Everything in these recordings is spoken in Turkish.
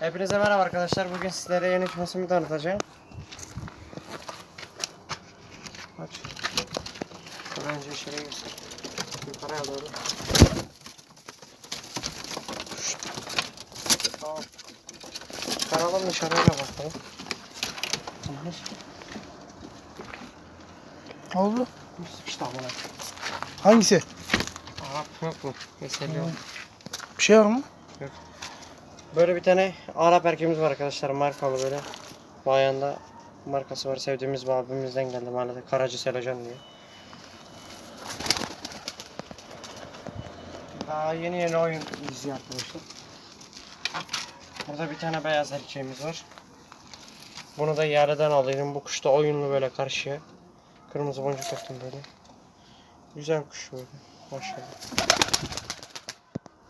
Hepinize merhaba arkadaşlar. Bugün sizlere yeni kümesimi tanıtacağım. Aç. Önce içeri göster. Yukarıya doğru. Tamam. Çıkaralım dışarıya bakalım. Ne oldu? İşte amına. Hangisi? Yok mu? Mesela yok. Bir şey var mı? Böyle bir tane Arap erkeğimiz var arkadaşlar markalı böyle. Bu ayağında markası var sevdiğimiz bir abimizden geldi maalesef Karacı Selacan diye. Daha yeni yeni oyun dizi arkadaşlar. Burada bir tane beyaz erkeğimiz var. Bunu da yerden alıyorum. Bu kuş da oyunlu böyle karşıya. Kırmızı boncuk taktım böyle. Güzel kuş böyle. Maşallah.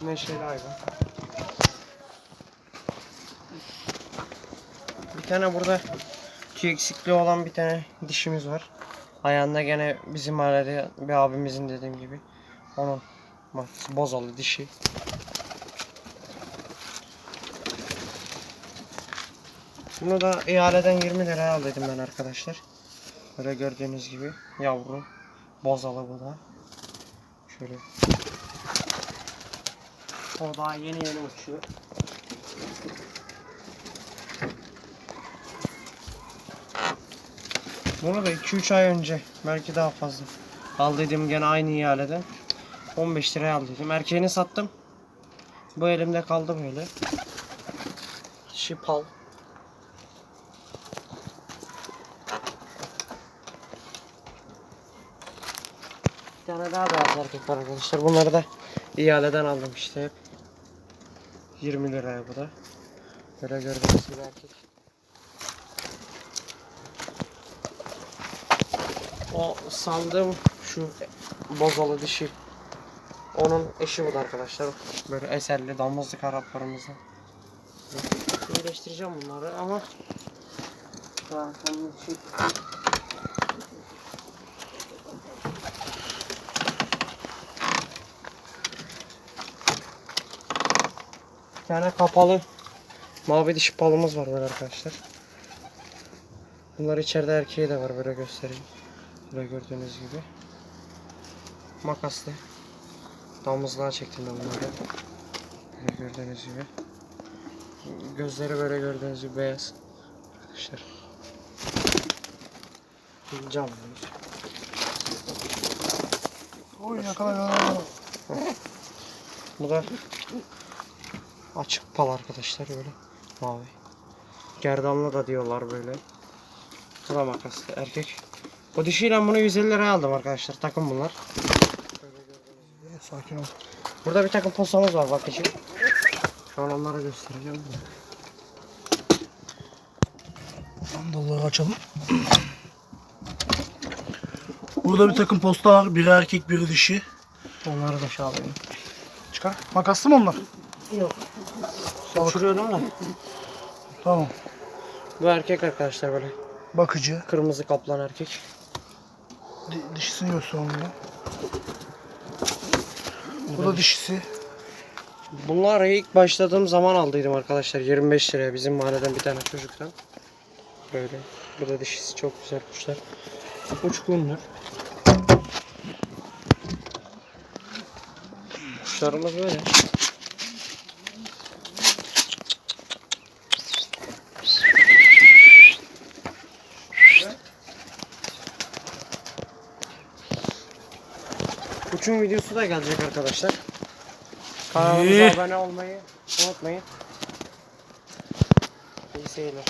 Neşeli hayvan. Tane burada tüy eksikliği olan bir tane dişimiz var. Ayağında gene bizim mahallede bir abimizin dediğim gibi. Onun bozalı dişi. Bunu da ihaleden 20 liraya aldıydım ben arkadaşlar. Böyle gördüğünüz gibi yavru bozalı bu da. Şöyle. O daha yeni yeni uçuyor. Bunu da 2-3 ay önce belki daha fazla aldıydım gene aynı ihaleden 15 liraya aldıydım. Erkeğini sattım. Bu elimde kaldı böyle. Şipal. Bir tane daha beyaz erkek var arkadaşlar. Bunları da ihaleden aldım işte hep. 20 liraya bu da. Böyle gördüğünüz gibi erkek. O sandığım şu bozalı dişi. Onun eşi bu da arkadaşlar. Böyle eserli damızlık Araplarımızda. İyileştireceğim bunları ama daha. Bir tane kapalı mavi dişi palımız var böyle arkadaşlar. Bunlar içeride erkeği de var böyle göstereyim. Böyle gördüğünüz gibi. Makaslı. Damızlığa çektim ben bunları. Böyle gördüğünüz gibi. Gözleri böyle gördüğünüz gibi beyaz. Arkadaşlar. Cam. Oy yakala. Bu da açık pal arkadaşlar böyle mavi. Gerdanlı da diyorlar böyle. Bu da makaslı erkek. Bu dişiyle bunu 150 liraya aldım arkadaşlar. Takım bunlar. Sakin ol. Burada bir takım postamız var bakıcı. Şu an onları göstereceğim. Sandalları açalım. Burada bir takım posta var. Biri erkek biri dişi. Onları da şey alayım. Çıkar. Makaslı mı onlar? Yok. Uçuruyorum da. Tamam. Bu erkek arkadaşlar böyle. Bakıcı. Kırmızı kaplan erkek. Di- dişisini göster onu da. Bu da dişisi. Bunları ilk başladığım zaman aldıydım arkadaşlar 25 liraya bizim mahalleden bir tane çocuktan. Böyle. Bu da dişisi çok güzel kuşlar. Uçkundur. Kuşlarımız böyle. Uçun videosu da gelecek arkadaşlar. Kanalımıza abone olmayı unutmayın. İyi seyirler.